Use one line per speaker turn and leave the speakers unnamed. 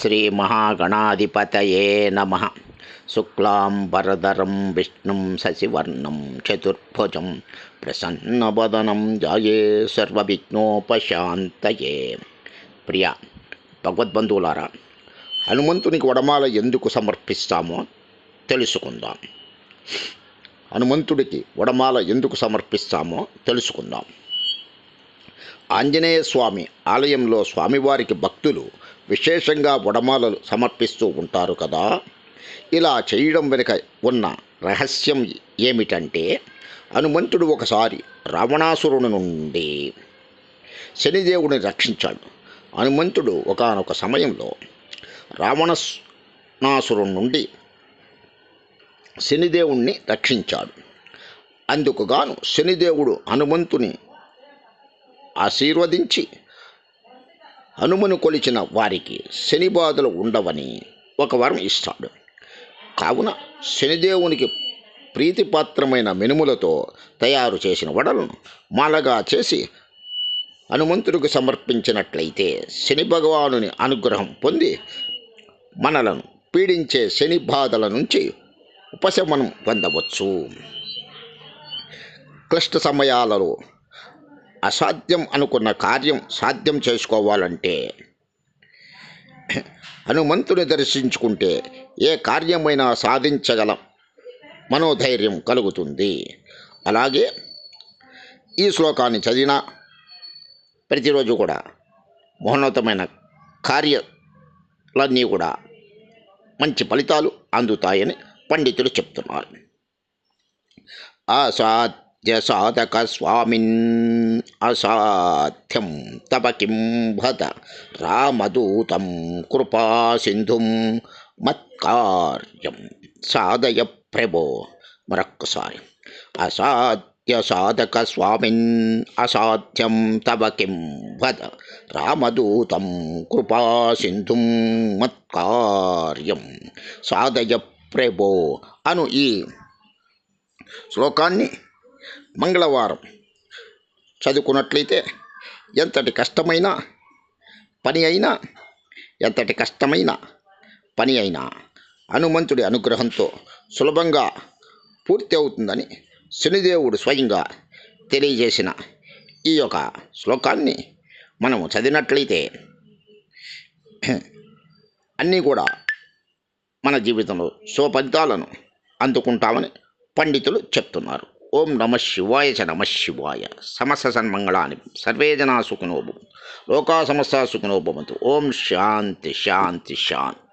శ్రీమహాగణాధిపతయే నమ. శుక్లాంబరధరం విష్ణుం శశివర్ణం చతుర్భుజం ప్రసన్నవదనం జాయే సర్వవిఘ్నోపశాంతయే. ప్రియ భగవద్బంధువులారా హనుమంతునికి వడమాల ఎందుకు సమర్పిస్తామో తెలుసుకుందాం. హనుమంతుడికి వడమాల ఎందుకు సమర్పిస్తామో తెలుసుకుందాం. ఆంజనేయ స్వామి ఆలయంలో స్వామివారికి భక్తులు విశేషంగా వడమాలలు సమర్పిస్తూ ఉంటారు కదా. ఇలా చేయడం వెనుక ఉన్న రహస్యం ఏమిటంటే హనుమంతుడు ఒకసారి రావణాసురుని నుండి శనిదేవుని రక్షించాడు. హనుమంతుడు ఒకనొక సమయంలో రావణాసురుని నుండి శనిదేవుణ్ణి రక్షించాడు. అందుకు గాను శనిదేవుడు హనుమంతుని ఆశీర్వదించి హనుమను కొలిచిన వారికి శని బాధలు ఉండవని ఒక వరం ఇస్తాడు. కావున శనిదేవునికి ప్రీతిపాత్రమైన మినుములతో తయారు చేసిన వడలను మాలగా చేసి హనుమంతుడికి సమర్పించినట్లయితే శని భగవానుని అనుగ్రహం పొంది మనలను పీడించే శని బాధల నుంచి ఉపశమనం పొందవచ్చు. క్లిష్ట సమయాలలో అసాధ్యం అనుకున్న కార్యం సాధ్యం చేసుకోవాలంటే హనుమంతుని దర్శించుకుంటే ఏ కార్యమైనా సాధించగలం. మనోధైర్యం కలుగుతుంది. అలాగే ఈ శ్లోకాన్ని చదివిన ప్రతిరోజు కూడా మహోన్నతమైన కార్యాలన్నీ కూడా మంచి ఫలితాలు అందుతాయని పండితులు చెప్తున్నారు. అసాధ్య సాధక స్వామిన్ అసాధ్యం. తప కిం భత రామదూతం కృపాసింధుం మత్కార్యం. సాధయ ప్రభో. మరొక్కసారి. అసాధ్య సాధక స్వామిన్ అసాధ్యం. తవ కిం భద రామదూతం కృపాసింధుం మత్కార్యం. సాధయ ప్రభో. అను ఈ శ్లోకాన్ని మంగళవారం చదువుకున్నట్లయితే ఎంతటి కష్టమైన పని అయినా ఎంతటి కష్టమైన పని అయినా హనుమంతుడి అనుగ్రహంతో సులభంగా పూర్తి అవుతుందని శనిదేవుడు స్వయంగా తెలియజేసిన ఈ యొక్క శ్లోకాన్ని మనము చదివినట్లయితే అన్నీ కూడా మన జీవితంలో శుభఫలితాలను అందుకుంటామని పండితులు చెప్తున్నారు. ஓம் நம சிவாய ச நம சிவாய. சமச சன்மங்களானி சர்வே ஜனா சுகுனோபம் லோகா சமஸ்தா சுகுனோபம் ஓம் சாந்தி சாந்தி சாந்தி.